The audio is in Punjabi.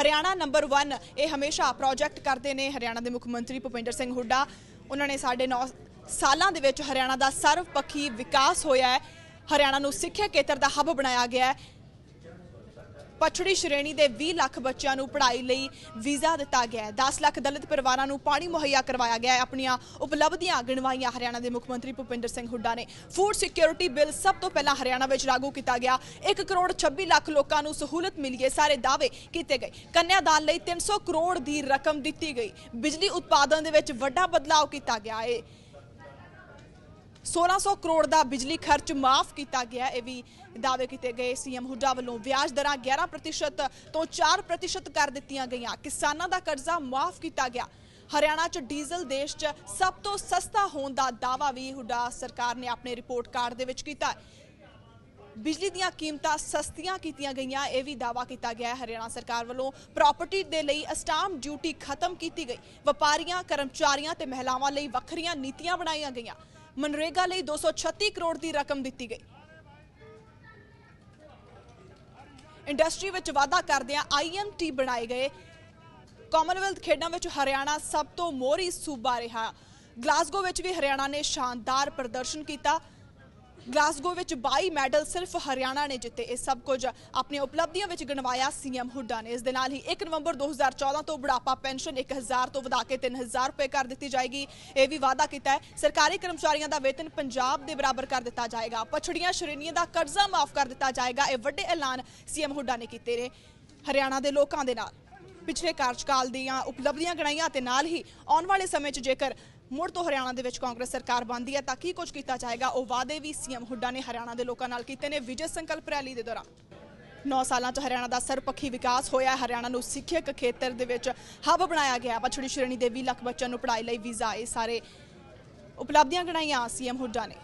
ਹਰਿਆਣਾ ਨੰਬਰ 1 ਇਹ ਹਮੇਸ਼ਾ ਪ੍ਰੋਜੈਕਟ ਕਰਦੇ ਨੇ ਹਰਿਆਣਾ ਦੇ ਮੁੱਖ ਮੰਤਰੀ ਭੁਪਿੰਦਰ ਸਿੰਘ ਹੁੱਡਾ। ਉਹਨਾਂ ਨੇ ਸਾਡੇ 9 ਸਾਲਾਂ ਦੇ ਵਿੱਚ ਹਰਿਆਣਾ ਦਾ ਸਰਵਪੱਖੀ ਵਿਕਾਸ ਹੋਇਆ ਹੈ। ਹਰਿਆਣਾ ਨੂੰ ਸਿੱਖਿਆ ਖੇਤਰ ਦਾ ਹੱਬ ਬਣਾਇਆ ਗਿਆ ਹੈ। ਪਛੜੀ ਸ਼੍ਰੇਣੀ ਦੇ 20 ਲੱਖ ਬੱਚਿਆਂ ਨੂੰ ਪੜ੍ਹਾਈ ਲਈ ਵੀਜ਼ਾ ਦਿੱਤਾ ਗਿਆ ਹੈ। 10 ਲੱਖ ਦਲਿਤ ਪਰਿਵਾਰਾਂ ਨੂੰ ਪਾਣੀ ਮੁਹੱਈਆ ਕਰਵਾਇਆ ਗਿਆ ਹੈ। ਆਪਣੀਆਂ ਉਪਲਬਧੀਆਂ ਗਿਣਵਾਈਆਂ ਹਰਿਆਣਾ ਦੇ ਮੁੱਖ ਮੰਤਰੀ ਭੁਪਿੰਦਰ ਸਿੰਘ ਹੁੱਡਾ ਨੇ। ਫੂਡ ਸਿਕਿਉਰਿਟੀ ਬਿੱਲ ਸਭ ਤੋਂ ਪਹਿਲਾਂ ਹਰਿਆਣਾ ਵਿੱਚ ਲਾਗੂ ਕੀਤਾ ਗਿਆ। 1 ਕਰੋੜ 26 ਲੱਖ ਲੋਕਾਂ ਨੂੰ ਸਹੂਲਤ ਮਿਲੀ ਹੈ। ਸਾਰੇ ਦਾਅਵੇ ਕੀਤੇ ਗਏ। ਕੰਨਿਆਦਾਨ ਲਈ 300 ਕਰੋੜ ਦੀ ਰਕਮ ਦਿੱਤੀ ਗਈ। ਬਿਜਲੀ ਉਤਪਾਦਨ ਦੇ ਵਿੱਚ ਵੱਡਾ ਬਦਲਾਅ ਕੀਤਾ ਗਿਆ ਹੈ। 1600 ਕਰੋੜ ਦਾ ਬਿਜਲੀ ਖਰਚ ਮਾਫ ਕੀਤਾ ਗਿਆ। ਇਹ ਵੀ ਦਾਅਵੇ ਕੀਤੇ ਗਏ। ਸੀਐਮ ਹੁੱਡਾ ਵੱਲੋਂ ਵਿਆਜ ਦਰਾਂ 11% ਤੋਂ 4% ਕਰ ਦਿੱਤੀਆਂ ਗਈਆਂ। ਕਿਸਾਨਾਂ ਦਾ ਕਰਜ਼ਾ ਮਾਫ ਕੀਤਾ ਗਿਆ। ਹਰਿਆਣਾ 'ਚ ਡੀਜ਼ਲ ਦੇਸ਼ 'ਚ ਸਭ ਤੋਂ ਸਸਤਾ ਹੋਣ ਦਾ ਦਾਅਵਾ ਵੀ ਹੁੱਡਾ ਸਰਕਾਰ ਨੇ ਆਪਣੇ ਰਿਪੋਰਟ ਕਾਰਡ ਦੇ ਵਿੱਚ ਕੀਤਾ ਬਿਜਲੀ ਦੀਆਂ ਕੀਮਤਾਂ ਸਸਤੀਆਂ ਕੀਤੀਆਂ ਗਈਆਂ। ਇਹ ਵੀ ਦਾਵਾ ਕੀਤਾ ਗਿਆ ਹੈ। ਹਰਿਆਣਾ ਸਰਕਾਰ ਵੱਲੋਂ ਪ੍ਰਾਪਰਟੀ ਦੇ ਲਈ ਅਸਟਾਮ ਡਿਊਟੀ ਖਤਮ ਕੀਤੀ ਗਈ। ਵਪਾਰੀਆਂ, ਕਰਮਚਾਰੀਆਂ ਤੇ ਮਹਿਲਾਵਾਂ ਲਈ ਵੱਖਰੀਆਂ ਨੀਤੀਆਂ ਬਣਾਈਆਂ ਗਈਆਂ। ਮਨਰੇਗਾ ਲਈ 236 ਕਰੋੜ ਦੀ ਰਕਮ ਦਿੱਤੀ ਗਈ। ਇੰਡਸਟਰੀ ਵਿੱਚ ਵਾਧਾ ਕਰਦਿਆਂ ਆਈਐਮਟੀ ਬਣਾਏ ਗਏ। ਕਾਮਨਵੈਲਥ ਖੇਡਾਂ ਵਿੱਚ ਹਰਿਆਣਾ ਸਭ ਤੋਂ ਮੋਹਰੀ ਸੂਬਾ ਰਿਹਾ। ਗਲਾਸਗੋ ਵਿੱਚ ਵੀ ਹਰਿਆਣਾ ਨੇ ਸ਼ਾਨਦਾਰ ਪ੍ਰਦਰਸ਼ਨ ਕੀਤਾ। ਗਲਾਸਗੋ ਵਿੱਚ 22 ਮੈਡਲ ਸਿਰਫ ਹਰਿਆਣਾ ਨੇ ਜਿੱਤੇ। ਇਹ ਸਭ ਕੁਝ ਆਪਣੀਆਂ ਉਪਲਬਧੀਆਂ ਵਿੱਚ ਗਣਵਾਇਆ ਸੀਐਮ ਹੁੱਡਾ ਨੇ। ਇਸ ਦੇ ਨਾਲ ਹੀ 1 ਨਵੰਬਰ 2014 ਤੋਂ ਬੁਢਾਪਾ ਪੈਨਸ਼ਨ 1000 ਤੋਂ ਵਧਾ ਕੇ 3000 ਰੁਪਏ ਕਰ ਦਿੱਤੀ ਜਾਏਗੀ। ਇਹ ਵੀ ਵਾਅਦਾ ਕੀਤਾ ਹੈ, ਸਰਕਾਰੀ ਕਰਮਚਾਰੀਆਂ ਦਾ ਵੇਤਨ ਪੰਜਾਬ ਦੇ ਬਰਾਬਰ ਕਰ ਦਿੱਤਾ ਜਾਏਗਾ। ਪਛੜੀਆਂ ਸ਼੍ਰੇਣੀਆਂ ਦਾ ਕਰਜ਼ਾ ਮਾਫ ਕਰ ਦਿੱਤਾ ਜਾਏਗਾ। ਇਹ ਵੱਡੇ ਐਲਾਨ ਸੀਐਮ ਹੁੱਡਾ ਨੇ ਕੀਤੇ ਨੇ ਹਰਿਆਣਾ ਦੇ ਲੋਕਾਂ ਦੇ ਨਾਲ। ਪਿਛਲੇ ਕਾਰਜਕਾਲ ਦੀਆਂ ਉਪਲਬਧੀਆਂ ਗਣਾਈਆਂ ਤੇ ਨਾਲ ਹੀ ਆਉਣ ਵਾਲੇ ਸਮੇਂ 'ਚ ਜੇਕਰ ਮੁੜ ਤੋਂ ਹਰਿਆਣਾ ਦੇ ਵਿੱਚ ਕਾਂਗਰਸ ਸਰਕਾਰ ਬਣਦੀ ਹੈ, ਤਾਂ ਕੀ ਕੁਝ ਕੀਤਾ ਜਾਏਗਾ? ਉਹ ਵਾਅਦੇ ਵੀ ਸੀਐਮ ਹੁੱਡਾ ਨੇ ਹਰਿਆਣਾ ਦੇ ਲੋਕਾਂ ਨਾਲ ਕੀਤੇ ਨੇ ਵਿਜੇ ਸੰਕਲਪ ਰੈਲੀ ਦੇ ਦੌਰਾਨ। 9 ਸਾਲਾਂ 'ਚ ਹਰਿਆਣਾ ਦਾ ਸਰਪੱਖੀ ਵਿਕਾਸ ਹੋਇਆ ਹਰਿਆਣਾ ਨੂੰ ਸਿੱਖਿਅਕ ਖੇਤਰ ਦੇ ਵਿੱਚ ਹੱਬ ਬਣਾਇਆ ਗਿਆ। ਪਛੜੀ ਸ਼੍ਰੇਣੀ ਦੇ 20 ਲੱਖ ਬੱਚਿਆਂ ਨੂੰ ਪੜ੍ਹਾਈ ਲਈ ਵੀਜ਼ਾ। ਇਹ ਸਾਰੇ ਉਪਲਬਧੀਆਂ ਗਣਾਈਆਂ ਸੀਐਮ ਹੁੱਡਾ ਨੇ।